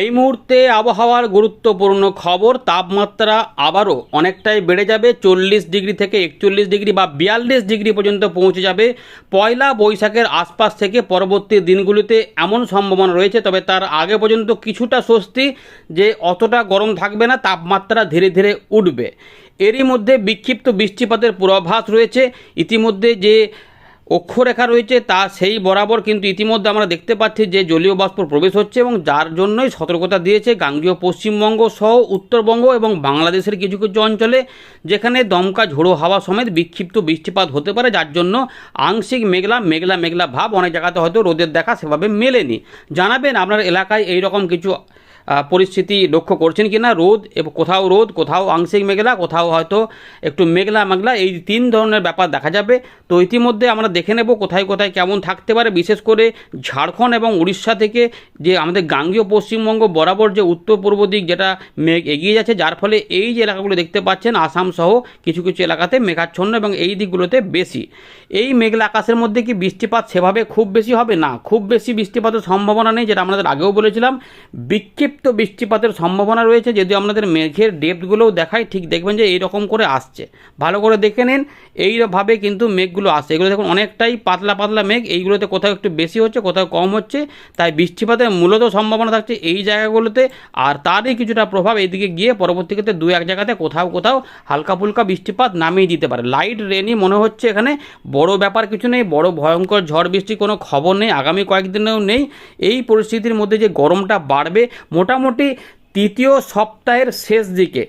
এই মুহূর্তে আবহাওয়ার গুরুত্বপূর্ণ খবর, তাপমাত্রা আবারও অনেকটাই বেড়ে যাবে, চল্লিশ ডিগ্রি থেকে একচল্লিশ ডিগ্রি বা বিয়াল্লিশ ডিগ্রি পর্যন্ত পৌঁছে যাবে। পয়লা বৈশাখের আশপাশ থেকে পরবর্তী দিনগুলিতে এমন সম্ভাবনা রয়েছে, তবে তার আগে পর্যন্ত কিছুটা স্বস্তি যে অতটা গরম থাকবে না, তাপমাত্রা ধীরে ধীরে উঠবে। এরই মধ্যে বিক্ষিপ্ত বৃষ্টিপাতের পূর্বাভাস রয়েছে। ইতিমধ্যে যে অক্ষরেখা রয়েছে, তা সেই বরাবর কিন্তু ইতিমধ্যে আমরা দেখতে পাচ্ছি যে জলীয় বাষ্প প্রবেশ হচ্ছে এবং যার জন্যই সতর্কতা দিয়েছে গাঙ্গীয় পশ্চিমবঙ্গ সহ উত্তরবঙ্গ এবং বাংলাদেশের কিছু কিছু অঞ্চলে, যেখানে দমকা ঝোড়ো হাওয়া সমেত বিক্ষিপ্ত বৃষ্টিপাত হতে পারে, যার জন্য আংশিক মেঘলা মেঘলা মেঘলা ভাব, অনেক জায়গাতে হয়তো রোদের দেখা সেভাবে মেলেনি। জানাবেন আপনার এলাকায় এই রকম কিছু পরিস্থিতি লক্ষ্য করছেন কি না রোদ, এবং, কোথাও রোদ, কোথাও আংশিক মেঘলা, কোথাও হয়তো একটু মেঘলা মেঘলা, এই তিন ধরনের ব্যাপার দেখা যাবে। তো ইতিমধ্যে আমরা দেখে নেব কোথায় কোথায় কেমন থাকতে পারে, বিশেষ করে ঝাড়খণ্ড এবং উড়িষ্যা থেকে যে আমাদের গাঙ্গীয় পশ্চিমবঙ্গ বরাবর যে উত্তর পূর্ব দিক যেটা মেঘ এগিয়ে যাচ্ছে, যার ফলে এই যে এলাকাগুলো দেখতে পাচ্ছেন, আসাম সহ কিছু কিছু এলাকাতে মেঘাচ্ছন্ন এবং এই দিকগুলোতে বেশি। এই মেঘলা আকাশের মধ্যে কি বৃষ্টিপাত সেভাবে খুব বেশি হবে? না, খুব বেশি বৃষ্টিপাতের সম্ভাবনা নেই, যেটা আমাদের আগেও বলেছিলাম। বিক্ষিপ্ত বৃষ্টিপাতের সম্ভাবনা রয়েছে। যদি আপনাদের মেঘের ডেপথগুলোও দেখায়, ঠিক দেখবেন যে এইরকম করে আসছে। ভালো করে দেখে নিন, এইভাবে কিন্তু মেঘগুলো আসছে। এগুলো দেখুন, অনেকটাই পাতলা পাতলা মেঘ। এইগুলোতে কোথাও একটু বেশি হচ্ছে, কোথাও কম হচ্ছে। তাই বৃষ্টিপাতের মূলত সম্ভাবনা থাকছে এই জায়গাগুলোতে। আর তারই কিছুটা প্রভাব এইদিকে গিয়ে পরবর্তীতে দু এক জায়গাতে কোথাও কোথাও হালকা ফুলকা বৃষ্টিপাত নামিয়ে দিতে পারে। লাইট রেনই মনে হচ্ছে এখানে। বড় ব্যাপার কিছু নেই, বড় ভয়ঙ্কর ঝড় বৃষ্টির কোনো খবর নেই, আগামী কয়েকদিনেও নেই। এই পরিস্থিতির মধ্যে যে গরমটা বাড়বে মোটামুটি তৃতীয় সপ্তাহের শেষ দিকে।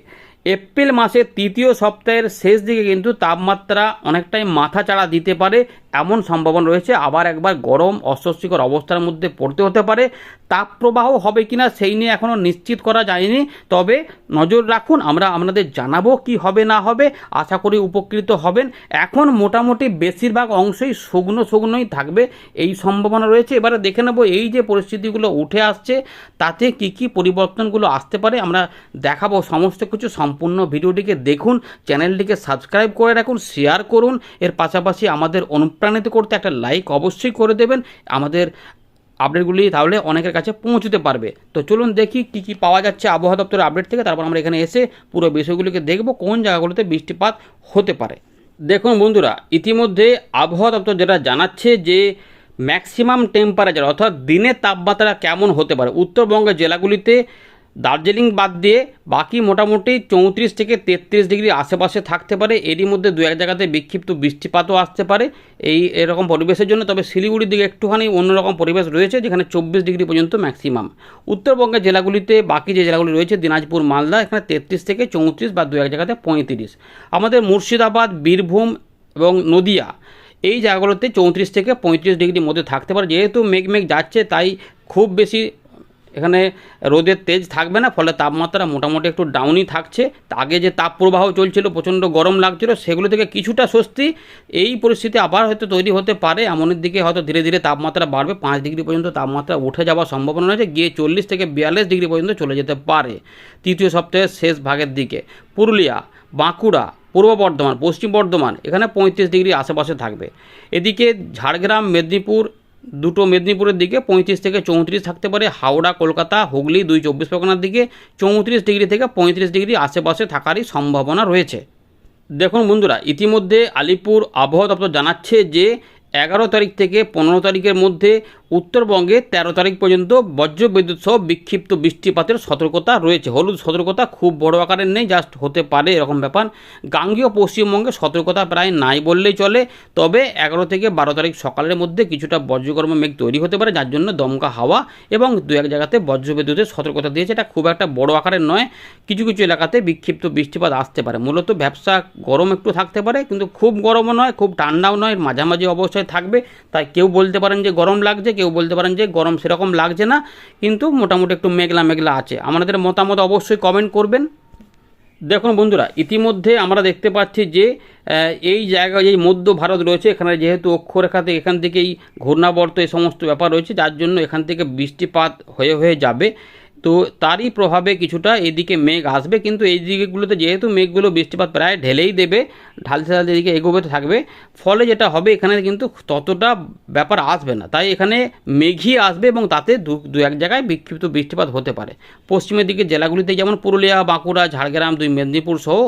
এপ্রিল মাসের তৃতীয় সপ্তাহের শেষ দিকে কিন্তু তাপমাত্রা অনেকটাই মাথা চাড়া দিতে পারে। এমন সম্ভাবনা রয়েছে, আবার একবার গরম, অস্বস্তিকর অবস্থার মধ্যে পড়তে হতে পারে। তাপপ্রবাহ হবে কিনা সেই নিয়ে এখনও নিশ্চিত করা যায়নি। তবে নজর রাখুন, আমরা আপনাদের জানাব কি হবে না হবে। আশা করি উপকৃত হবেন। এখন মোটামুটি বেশিরভাগ অংশই শুকনো শুকনোই থাকবে। এই সম্ভাবনা রয়েছে। এবারে দেখে নেব এই যে পরিস্থিতিগুলো উঠে আসছে, তাতে কি কি পরিবর্তনগুলো আসতে পারে, আমরা দেখাবো সমস্ত কিছু। সম্পূর্ণ ভিডিওটিকে দেখুন, চ্যানেলটিকে সাবস্ক্রাইব করে রাখুন, শেয়ার করুন। এর পাশাপাশি আমাদের অনুপ্রাণিত করতে একটা লাইক অবশ্যই করে দেবেন। আমাদের আপডেটগুলি তাহলে অনেকের কাছে পৌঁছতে পারবে। তো চলুন দেখি কি কি পাওয়া যাচ্ছে আবহাওয়া দপ্তরের আপডেট থেকে। তারপর আমরা এখানে এসে পুরো বিষয়গুলিকে দেখব, কোন জায়গাগুলোতে বৃষ্টিপাত হতে পারে। দেখুন বন্ধুরা, ইতিমধ্যে আবহাওয়া দপ্তর যেটা জানাচ্ছে যে ম্যাক্সিমাম টেম্পারেচার অর্থাৎ দিনের তাপমাত্রা কেমন হতে পারে, উত্তরবঙ্গের জেলাগুলিতে দার্জিলিং বাদ দিয়ে বাকি মোটামুটি চৌত্রিশ থেকে তেত্রিশ ডিগ্রি আশেপাশে থাকতে পারে। এরই মধ্যে দু এক জায়গাতে বিক্ষিপ্ত বৃষ্টিপাতও আসতে পারে। এই এরকম পরিবেশের জন্য তবে শিলিগুড়ির দিকে একটুখানি অন্যরকম পরিবেশ রয়েছে, যেখানে চব্বিশ ডিগ্রি পর্যন্ত ম্যাক্সিমাম। উত্তরবঙ্গের জেলাগুলিতে বাকি যে জেলাগুলি রয়েছে, দিনাজপুর, মালদা, এখানে তেত্রিশ থেকে চৌত্রিশ বা দু এক জায়গাতে পঁয়ত্রিশ। আমাদের মুর্শিদাবাদ, বীরভূম এবং নদিয়া, এই জায়গাগুলোতে চৌত্রিশ থেকে পঁয়ত্রিশ ডিগ্রির মধ্যে থাকতে পারে। যেহেতু মেঘ মেঘ যাচ্ছে, তাই খুব বেশি এখানে রোদের তেজ থাকবে না, ফলে তাপমাত্রা মোটামুটি একটু ডাউনই থাকছে। আগে যে তাপ প্রবাহ চলছিল, প্রচণ্ড গরম লাগছিল, সেগুলো থেকে কিছুটা স্বস্তি এই পরিস্থিতি আবার হয়তো তৈরি হতে পারে। এমনের দিকে হয়তো ধীরে ধীরে তাপমাত্রা বাড়বে, পাঁচ ডিগ্রি পর্যন্ত তাপমাত্রা উঠে যাওয়ার সম্ভাবনা রয়েছে, গিয়ে চল্লিশ থেকে বিয়াল্লিশ ডিগ্রি পর্যন্ত চলে যেতে পারে। তৃতীয় সপ্তাহের শেষ ভাগের দিকে পুরুলিয়া, বাঁকুড়া, পূর্ব বর্ধমান, পশ্চিম বর্ধমান, এখানে পঁয়ত্রিশ ডিগ্রি আশেপাশে থাকবে। এদিকে ঝাড়গ্রাম, মেদিনীপুর দুটো মেদিনীপুরের দিকে পঁয়ত্রিশ থেকে চৌত্রিশ থাকতে পারে। হাওড়া, কলকাতা, হুগলি দুই চব্বিশ পরগনার দিকে চৌত্রিশ ডিগ্রি থেকে পঁয়ত্রিশ ডিগ্রি আশেপাশে থাকারই সম্ভাবনা রয়েছে। দেখুন বন্ধুরা, ইতিমধ্যে আলিপুর আবহাওয়া দপ্তর জানাচ্ছে যে এগারো তারিখ থেকে পনেরো তারিখের মধ্যে উত্তরবঙ্গে তেরো তারিখ পর্যন্ত বজ্রবিদ্যুৎ সহ বিক্ষিপ্ত বৃষ্টিপাতের সতর্কতা রয়েছে। হলুদ সতর্কতা খুব বড় আকারের নেই জাস্ট হতে পারে এরকম ব্যাপার। গাঙ্গীয় পশ্চিমবঙ্গে সতর্কতা প্রায় নাই বললেই চলে, তবে এগারো থেকে বারো তারিখ সকালের মধ্যে কিছুটা বজ্রকর্ম মেঘ তৈরি হতে পারে, যার জন্য দমকা হাওয়া এবং দু এক জায়গাতে বজ্রবিদ্যুতের সতর্কতা দিয়েছে। এটা খুব একটা বড় আকারের নয়, কিছু কিছু এলাকাতে বিক্ষিপ্ত বৃষ্টিপাত আসতে পারে। মূলত ব্যবসা গরম একটু থাকতে পারে, কিন্তু খুব গরমও নয়, খুব ঠান্ডাও নয়, মাঝামাঝি অবস্থায় থাকবে, তাই কেউ বলতে পারেন যে গরম লাগছে, কেউ বলতে পারেন যে গরম সেরকম লাগছে না, কিন্তু মোটামুটি একটু মেঘলা মেঘলা আছে। আমাদের মতামত অবশ্যই কমেন্ট করবেন। দেখুন বন্ধুরা, ইতিমধ্যে আমরা দেখতে পাচ্ছি যে এই জায়গায় এই মধ্য ভারত রয়েছে, এখানে যেহেতু অক্ষরেখাতে এখান থেকেই ঘূর্ণাবর্ত এই সমস্ত ব্যাপার রয়েছে, যার জন্য এখান থেকে বৃষ্টিপাত হয়ে হয়ে যাবে। তো তারই প্রভাবে কিছুটা এদিকে মেঘ আসবে, কিন্তু এই দিকেগুলোতে যেহেতু মেঘগুলো বৃষ্টিপাত প্রায় ঢেলেই দেবে ঢালতে ঢালতে এদিকে এগোবে থাকবে, ফলে যেটা হবে এখানে কিন্তু ততটা ব্যাপার আসবে না। তাই এখানে মেঘই আসবে এবং তাতে দু দু এক জায়গায় বিক্ষিপ্ত বৃষ্টিপাত হতে পারে। পশ্চিমের দিকে জেলাগুলিতে যেমন পুরুলিয়া, বাঁকুড়া, ঝাড়গ্রাম, দুই মেদিনীপুর সহ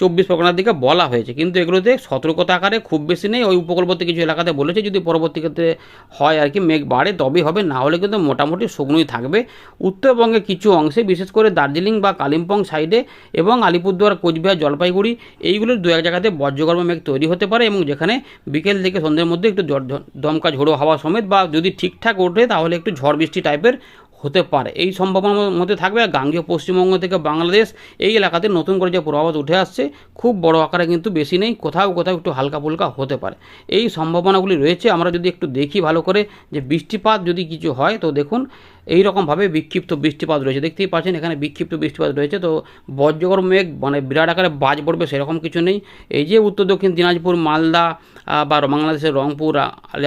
চব্বিশ পরগনার দিকে বলা হয়েছে। কিন্তু এগুলোতে সতর্কতা আকারে খুব বেশি নেই। ওই উপকূলবর্তী কিছু এলাকাতে বলেছে, যদি পরবর্তী ক্ষেত্রে হয় আর কি, মেঘ বাড়ে, তবেই হবে। না হলে কিন্তু মোটামুটি শুকনোই থাকবে। উত্তরবঙ্গে কিছু অংশে, বিশেষ করে দার্জিলিং বা কালিম্পং সাইডে এবং আলিপুরদুয়ার, কোচবিহার, জলপাইগুড়ি, এইগুলোর দু এক জায়গাতে বজ্রগর্ভ মেঘ তৈরি হতে পারে এবং যেখানে বিকেল থেকে সন্ধ্যের মধ্যে একটু দমকা ঝোড়ো হাওয়া সমেত বা যদি ঠিকঠাক ওঠে, তাহলে একটু ঝড় বৃষ্টি টাইপের হতে পারে। এই সম্ভাবনার মধ্যে থাকবে আর গাঙ্গেয় পশ্চিমবঙ্গ থেকে বাংলাদেশ। এই এলাকাতে নতুন করে যে প্রভাব উঠে আসছে, খুব বড় আকারে কিন্তু বেশি নেই, কোথাও কোথাও একটু হালকা ফুলকা হতে পারে। এই সম্ভাবনাগুলি রয়েছে। আমরা যদি একটু দেখি ভালো করে যে বৃষ্টিপাত যদি কিছু হয়, তো দেখুন এই রকমভাবে বিক্ষিপ্ত বৃষ্টিপাত রয়েছে। দেখতেই পাচ্ছেন, এখানে বিক্ষিপ্ত বৃষ্টিপাত রয়েছে। তো বজ্রগর মেঘ মানে বিরাট আকারে বাজ পড়বে, সেরকম কিছু নেই। এই যে উত্তর দক্ষিণ দিনাজপুর, মালদা বা বাংলাদেশের রংপুর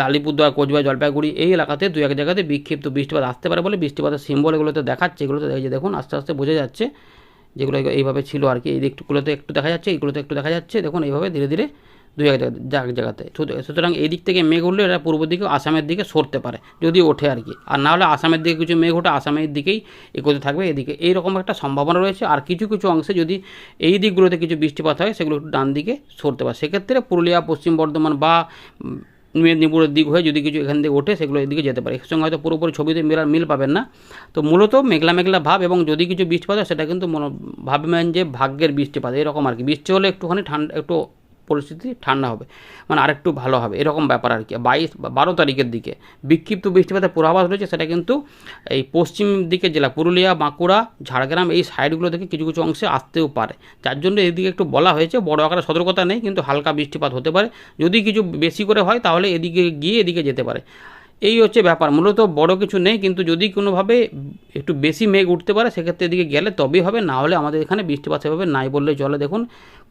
আলিপুরদুয়ার, কোচবিহার, জলপাইগুড়ি, এই এলাকাতে দু এক জায়গাতে বিক্ষিপ্ত বৃষ্টিপাত আসতে পারে বলে বৃষ্টিপাতের সিম্বল এগুলোতে দেখাচ্ছে। এগুলোতে এই দেখুন, আস্তে আস্তে বোঝা যাচ্ছে যেগুলো এইভাবে ছিল আর কি। এই দিকগুলোতে একটু দেখা যাচ্ছে, এইগুলোতে একটু দেখা যাচ্ছে। দেখুন, এইভাবে ধীরে ধীরে দু এক জায়গা- জায়গা- জায়গাতে সুতরাং এই দিক থেকে মেঘ উঠলে এটা পূর্ব দিকে আসামের দিকে সরতে পারে, যদি ওঠে আর কি। আর না হলে আসামের দিকে কিছু মেঘ ওঠে, আসামের দিকেই এগোতে থাকবে, এদিকে। এইরকম একটা সম্ভাবনা রয়েছে। আর কিছু কিছু অংশে যদি এই দিকগুলোতে কিছু বৃষ্টিপাত হয়, সেগুলো একটু ডান দিকে সরতে পারে। সেক্ষেত্রে পুরুলিয়া, পশ্চিম বর্ধমান বা মেদিনীপুরের দিক হয়ে যদি কিছু এখান থেকে ওঠে, সেগুলো এদিকে যেতে পারে। এর সঙ্গে হয়তো পুরোপুরি ছবিতে মিল মিল পাবেন না। তো মূলত মেঘলা মেঘলা ভাব এবং যদি কিছু বৃষ্টিপাত হয়, সেটা কিন্তু ভাববেন যে ভাগ্যের বৃষ্টিপাত, এরকম আর কি। বৃষ্টি হলে একটুখানি ঠান্ডা, একটু পরিস্থিতি ঠান্ডা হবে মানে আরেকটু ভালো হবে, এরকম ব্যাপার আর কি। বাইশ বারো তারিখের দিকে বিক্ষিপ্ত বৃষ্টিপাতের পূর্বাভাস রয়েছে, সেটা কিন্তু এই পশ্চিম দিকে জেলা পুরুলিয়া, বাঁকুড়া, ঝাড়গ্রাম এই সাইডগুলো থেকে কিছু কিছু অংশে আসতেও পারে। যার জন্য এদিকে একটু বলা হয়েছে, বড় আকারে সতর্কতা নেই, কিন্তু হালকা বৃষ্টিপাত হতে পারে। যদি কিছু বেশি করে হয়, তাহলে এদিকে গিয়ে এদিকে যেতে পারে। এই হচ্ছে ব্যাপার। মূলত বড় কিছু নেই, কিন্তু যদি কোনোভাবে একটু বেশি মেঘ উঠতে পারে, সেক্ষেত্রে এদিকে গেলে তবেই হবে, না হলে আমাদের এখানে বৃষ্টিপাত সেভাবে নাই বললে চলে। দেখুন,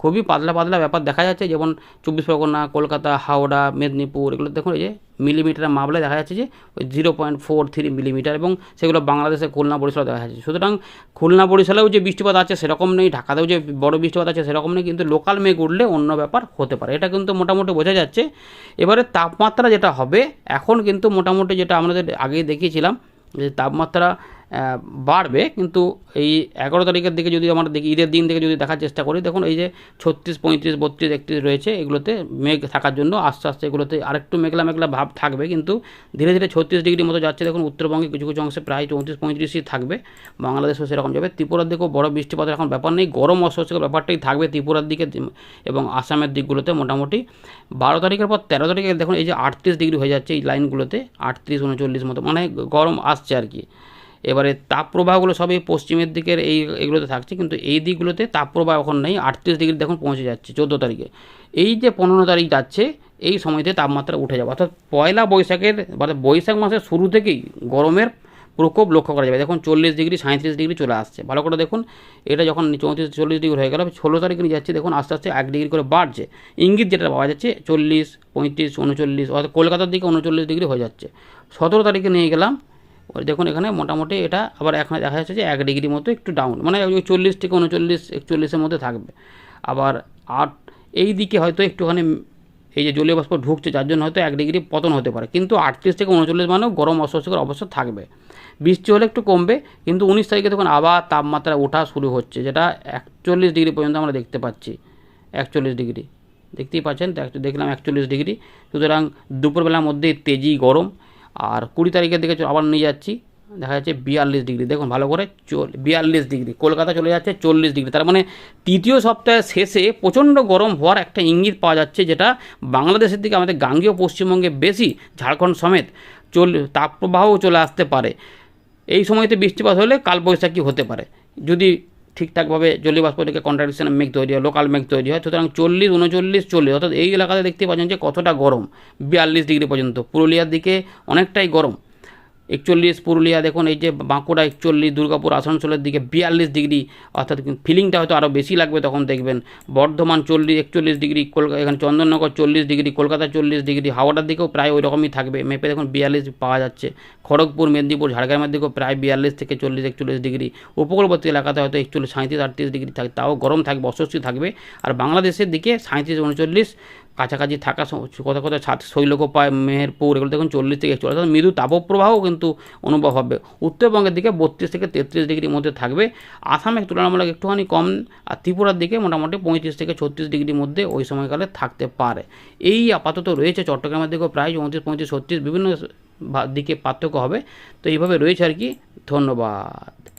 খুবই পাতলা পাতলা ব্যাপার দেখা যাচ্ছে, যেমন চব্বিশ পরগনা, কলকাতা, হাওড়া, মেদিনীপুর, এগুলো দেখুন, এই যে মিলিমিটার মাপলে দেখা যাচ্ছে যে ওই zero point four three millimetre এবং সেগুলো বাংলাদেশে খুলনা বরিশালে দেখা যাচ্ছে। সুতরাং খুলনা বরিশালেও যে বৃষ্টিপাত আছে সেরকম নেই, ঢাকাতেও যে বড় বৃষ্টিপাত আছে সেরকম নেই, কিন্তু লোকাল মেঘ উঠলে অন্য ব্যাপার হতে পারে। এটা কিন্তু মোটামুটি বোঝা যাচ্ছে। এবারে তাপমাত্রা যেটা হবে, এখন কিন্তু মোটামুটি যেটা আমাদের আগেই দেখিয়েছিলাম যে তাপমাত্রা বাড়বে, কিন্তু এই এগারো তারিখের দিকে যদি আমরা দেখি, ঈদের দিন থেকে যদি দেখার চেষ্টা করি, দেখুন এই যে ছত্রিশ, পঁয়ত্রিশ, বত্রিশ, একত্রিশ রয়েছে, এগুলোতে মেঘ থাকার জন্য আস্তে আস্তে এগুলোতে আরেকটু মেঘলা মেঘলা ভাব থাকবে, কিন্তু ধীরে ধীরে ছত্রিশ ডিগ্রি মতো যাচ্ছে, দেখুন উত্তরবঙ্গে কিছু কিছু অংশে প্রায় চৌত্রিশ, পঁয়ত্রিশই থাকবে, বাংলাদেশেও সেরকম যাবে। ত্রিপুরার দিকেও বড় বৃষ্টিপাতের এখন ব্যাপার নেই, গরম অস্বস্তিকর ব্যাপারটাই থাকবে ত্রিপুরার দিকে, এবং আসামের দিকগুলোতে মোটামুটি বারো তারিখের পর তেরো তারিখে দেখুন এই যে আটত্রিশ ডিগ্রি হয়ে যাচ্ছে এই লাইনগুলোতে, আটত্রিশ, উনচল্লিশ মতো মানে গরম আসছে আর কি। এবারে তাপপ্রবাহগুলো সবই পশ্চিমের দিকের এই, এগুলোতে থাকছে, কিন্তু এই দিকগুলোতে তাপপ্রবাহ এখন নেই। আটত্রিশ ডিগ্রি দেখুন পৌঁছে যাচ্ছে চোদ্দ তারিখে। এই যে পনেরো তারিখ যাচ্ছে, এই সময়তে তাপমাত্রা উঠে যাবে। অর্থাৎ পয়লা বৈশাখের, অর্থাৎ বৈশাখ মাসের শুরু থেকেই গরমের প্রকোপ লক্ষ্য করা যাবে। দেখুন চল্লিশ ডিগ্রি সাঁত্রিশ ডিগ্রি চলে আসছে। ভালো করে দেখুন, এটা যখন চৌত্রিশ, চল্লিশ ডিগ্রি হয়ে গেল, ষোলো তারিখে নিয়ে যাচ্ছে, দেখুন আস্তে আস্তে এক ডিগ্রি করে বাড়ছে। ইঙ্গিত যেটা পাওয়া যাচ্ছে, চল্লিশ, পঁয়ত্রিশ, উনচল্লিশ, অর্থাৎ কলকাতার দিকে উনচল্লিশ ডিগ্রি হয়ে যাচ্ছে। সতেরো তারিখে নিয়ে গেলাম দেখুন এখানে মোটামুটি এটা আবার এখন দেখা যাচ্ছে যে এক ডিগ্রি মতো একটু ডাউন মানে ওই চল্লিশ থেকে উনচল্লিশ, একচল্লিশের মধ্যে থাকবে। আবার আট, এই দিকে হয়তো একটুখানি এই যে জলীয় বাষ্প ঢুকছে, যার জন্য হয়তো এক ডিগ্রি পতন হতে পারে। কিন্তু আটত্রিশ থেকে উনচল্লিশ মানেও গরম অস্বস্তিকর অবস্থা থাকবে। বৃষ্টি হলে একটু কমবে, কিন্তু উনিশ তারিখে দেখুন আবার তাপমাত্রা ওঠা শুরু হচ্ছে, যেটা একচল্লিশ ডিগ্রি পর্যন্ত আমরা দেখতে পাচ্ছি। একচল্লিশ ডিগ্রি। দেখতেই পাচ্ছেন দেখলাম একচল্লিশ ডিগ্রি। সুতরাং দুপুরবেলার মধ্যে তেজি গরম। আর কুড়ি তারিখের দিকে আবার নিয়ে যাচ্ছি। দেখা যাচ্ছে বিয়াল্লিশ ডিগ্রি। দেখুন ভালো করে চল বিয়াল্লিশ ডিগ্রি। কলকাতা চলে যাচ্ছে চল্লিশ ডিগ্রি। তার মানে তৃতীয় সপ্তাহের শেষে প্রচণ্ড গরম হওয়ার একটা ইঙ্গিত পাওয়া যাচ্ছে, যেটা বাংলাদেশের দিকে আমাদের গাঙ্গেয় পশ্চিমবঙ্গে বেশি, ঝাড়খণ্ড সমেত চল তাপপ্রবাহও চলে আসতে পারে। এই সময়তে বৃষ্টিপাত হলে কালবৈশাখী হতে পারে। যদি ঠিকঠাকভাবে জলীয় বাষ্প থেকে কন্ট্রাডিকশন মেঘ তৈরি হয় লোকাল মেঘ তৈরি হয়। সুতরাং চল্লিশ, উনচল্লিশ, চল্লিশ, অর্থাৎ এই এলাকাতে দেখতে পাচ্ছেন যে কতটা গরম, বিয়াল্লিশ ডিগ্রি পর্যন্ত। পুরুলিয়ার দিকে অনেকটাই গরম। একচল্লিশ পুরুলিয়া, দেখুন এই যে বাঁকুড়া একচল্লিশ, দুর্গাপুর আসানসোলের দিকে বিয়াল্লিশ ডিগ্রি, অর্থাৎ ফিলিংটা হয়তো আরও বেশি লাগবে তখন দেখবেন। বর্ধমান চল্লিশ, একচল্লিশ ডিগ্রি কলকাতা এখানে চন্দননগর চল্লিশ ডিগ্রি, কলকাতা চল্লিশ ডিগ্রি, হাওড়ার দিকেও প্রায় ওই রকমই থাকবে। মেপে দেখুন বিয়াল্লিশ পাওয়া যাচ্ছে। খড়গপুর, মেদিনীপুর, ঝাড়গ্রামের দিকেও প্রায় বিয়াল্লিশ থেকে চল্লিশ, একচল্লিশ ডিগ্রি। উপকূলবর্তী এলাকাতে হয়তো একচল্লিশ সাঁত্রিশ আটত্রিশ ডিগ্রি থাকে, তাও গরম থাকবে অস্বস্তি থাকবে। আর বাংলাদেশের দিকে সাঁত্রিশ উনচল্লিশ, কাছাকাছি থাকা কোথাও কোথাও শৈলকোপায় মেহেরপুর, এগুলো দেখুন চল্লিশ থেকে একচল্লিশ মৃদু তাপপ্রবাহও কিন্তু অনুভব হবে। উত্তরবঙ্গের দিকে বত্রিশ থেকে তেত্রিশ ডিগ্রির মধ্যে থাকবে। আসামে তুলনামূলক একটুখানি কম, আর ত্রিপুরার দিকে মোটামুটি পঁয়ত্রিশ থেকে ছত্রিশ ডিগ্রির মধ্যে ওই সময়কালে থাকতে পারে। এই আপাতত রয়েছে চট্টগ্রামের দিকেও প্রায় চৌত্রিশ পঁয়ত্রিশ, ছত্রিশ বিভিন্ন দিকে পার্থক্য হবে। তো এইভাবে রয়েছে আর কি। ধন্যবাদ।